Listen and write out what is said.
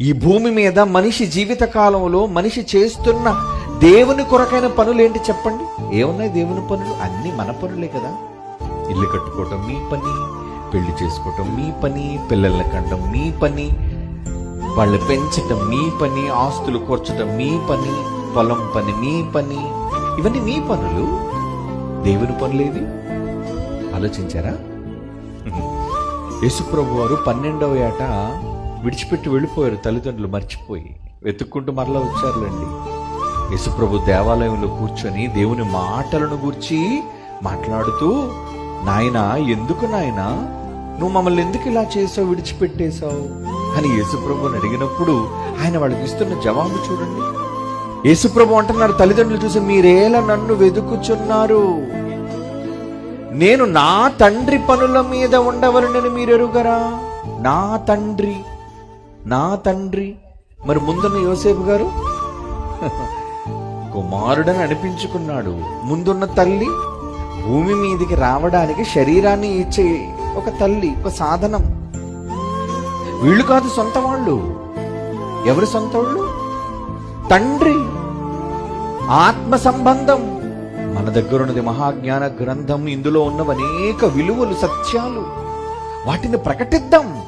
ఈ భూమి మీద మనిషి జీవిత కాలంలో మనిషి చేస్తున్న దేవుని కొరకైన పనులు ఏంటి చెప్పండి? ఏమున్నాయి దేవుని పనులు? అన్ని మన పనులే కదా. ఇల్లు కట్టుకోవటం మీ పని పెళ్ళి చేసుకోవటం మీ పని పిల్లల్ని కండం మీ పని వాళ్ళు పెంచటం మీ పని ఆస్తులు కూర్చటం మీ పని పొలం పని మీ పని. ఇవన్నీ మీ పనులు. దేవుని పనులేవి ఆలోచించారా? యేసుప్రభు వారు పన్నెండవ ఏట విడిచిపెట్టి వెళ్ళిపోయారు తల్లిదండ్రులు మర్చిపోయి. వెతుక్కుంటూ మరలా వచ్చారులేండి. యశుప్రభు దేవాలయంలో కూర్చొని దేవుని మాటలను గూర్చి మాట్లాడుతూ నాయనా ఎందుకు నాయనా? నువ్వు మమ్మల్ని ఎందుకు ఇలా చేసావు విడిచిపెట్టేశావు? అని యేసుప్రభుని అడిగినప్పుడు ఆయన వాళ్ళకి ఇస్తున్న జవాబు చూడండి. యేసుప్రభు అంటున్నారు తల్లిదండ్రులు చూసి మీరేలా నన్ను వెతుకుచున్నారు నేను నా తండ్రి పనుల మీద ఉండవలనని మీరు ఎరుగరా నా తండ్రి నా తండ్రి. మరి ముందున్న యోసేపు గారు? కుమారుడని అనిపించుకున్నాడు. ముందున్న తల్లి భూమి మీదికి రావడానికి శరీరాన్ని ఇచ్చే ఒక తల్లి ఒక సాధనం. వీళ్ళు కాదు సొంత వాళ్ళు. ఎవరు సొంత వాళ్ళు? తండ్రి. ఆత్మ సంబంధం మన దగ్గర ఉన్నది మహాజ్ఞాన గ్రంథం. ఇందులో ఉన్నవి అనేక విలువలు సత్యాలు. వాటిని ప్రకటిద్దాం.